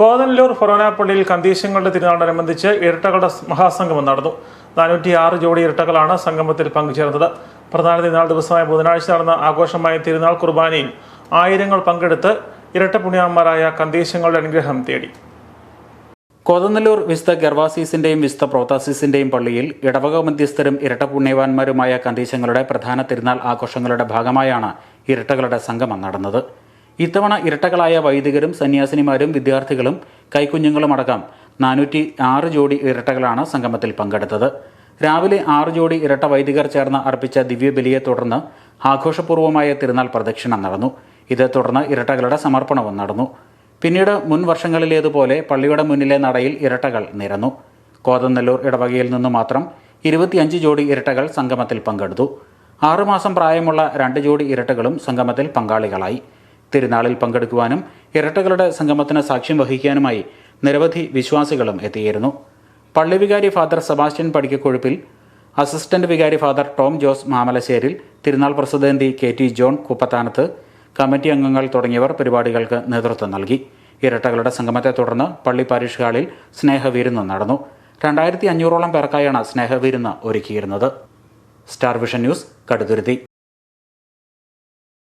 കോതനല്ലൂർ ഫൊറോന പള്ളിയിൽ കന്തീശങ്ങളുടെ തിരുനാളിനനുബന്ധിച്ച് ഇരട്ടകളുടെ മഹാസംഗമം നടന്നു. നാനൂറ്റി ആറ് ജോഡി ഇരട്ടകളാണ് സംഗമത്തിൽ പങ്കുചേർന്നത്. പ്രധാന തിരുനാൾ ദിവസമായ ബുധനാഴ്ച നടന്ന ആഘോഷമായ തിരുനാൾ കുർബാനയിൽ ആയിരങ്ങൾ പങ്കെടുത്ത് ഇരട്ട പുണ്യാന്മാരായ കന്തീശങ്ങളുടെ അനുഗ്രഹം തേടി. കോതനല്ലൂർ വിസ്ത ഗർവാസീസിന്റെയും വിസ്ത പ്രോത്താസീസിന്റെയും പള്ളിയിൽ ഇടവക മധ്യസ്ഥരും ഇരട്ട പുണ്യവാന്മാരുമായ കന്തീശങ്ങളുടെ പ്രധാന തിരുനാൾ ആഘോഷങ്ങളുടെ ഭാഗമായാണ് ഇരട്ടകളുടെ സംഗമം നടന്നത്. ഇത്തവണ ഇരട്ടകളായ വൈദികരും സന്യാസിനിമാരും വിദ്യാർത്ഥികളും കൈക്കുഞ്ഞുങ്ങളുമടക്കം നാനൂറ്റി ആറ് ജോഡി ഇരട്ടകളാണ് സംഗമത്തിൽ പങ്കെടുത്തത്. രാവിലെ ആറ് ജോഡി ഇരട്ട വൈദികർ ചേർന്ന് അർപ്പിച്ച ദിവ്യബലിയെ തുടർന്ന് ആഘോഷപൂർവമായ തിരുനാൾ പ്രദക്ഷിണം നടന്നു. ഇതേ തുടർന്ന് ഇരട്ടകളുടെ സമർപ്പണവും നടന്നു. പിന്നീട് മുൻ വർഷങ്ങളിലേതുപോലെ പള്ളിയുടെ മുന്നിലെ നടയിൽ ഇരട്ടകൾ നിരന്നു. കോതന്നല്ലൂർ ഇടവകയിൽ നിന്നു മാത്രം ഇരുപത്തിയഞ്ച് ജോഡി ഇരട്ടകൾ സംഗമത്തിൽ പങ്കെടുത്തു. ആറുമാസം പ്രായമുള്ള രണ്ട് ജോഡി ഇരട്ടകളും സംഗമത്തിൽ പങ്കാളികളായി. തിരുനാളിൽ പങ്കെടുക്കുവാനും ഇരട്ടകളുടെ സംഗമത്തിന് സാക്ഷ്യം വഹിക്കാനുമായി നിരവധി വിശ്വാസികളും എത്തിയിരുന്നു. പള്ളി വികാരി ഫാദർ സെബാസ്റ്റ്യൻ പടിക്കക്കൊഴുപ്പിൽ അസിസ്റ്റന്റ് വികാരി ഫാദർ ടോം ജോസ് മാമലശ്ശേരിൽ തിരുനാൾ പ്രസിഡന്റി കെ ടി ജോൺ കുപ്പത്താനത്ത് കമ്മിറ്റി അംഗങ്ങൾ തുടങ്ങിയവർ പരിപാടികൾക്ക് നേതൃത്വം നൽകി. ഇരട്ടകളുടെ സംഗമത്തെ തുടർന്ന് പള്ളി പാരിഷ് ഹാളിൽ സ്നേഹവിരുന്ന് നടന്നു. രണ്ടായിരത്തി അഞ്ഞൂറോളം പേർക്കായാണ് സ്നേഹവിരുന്ന് ഒരുക്കിയിരുന്നത്. Star vision news Kaduthuruthy.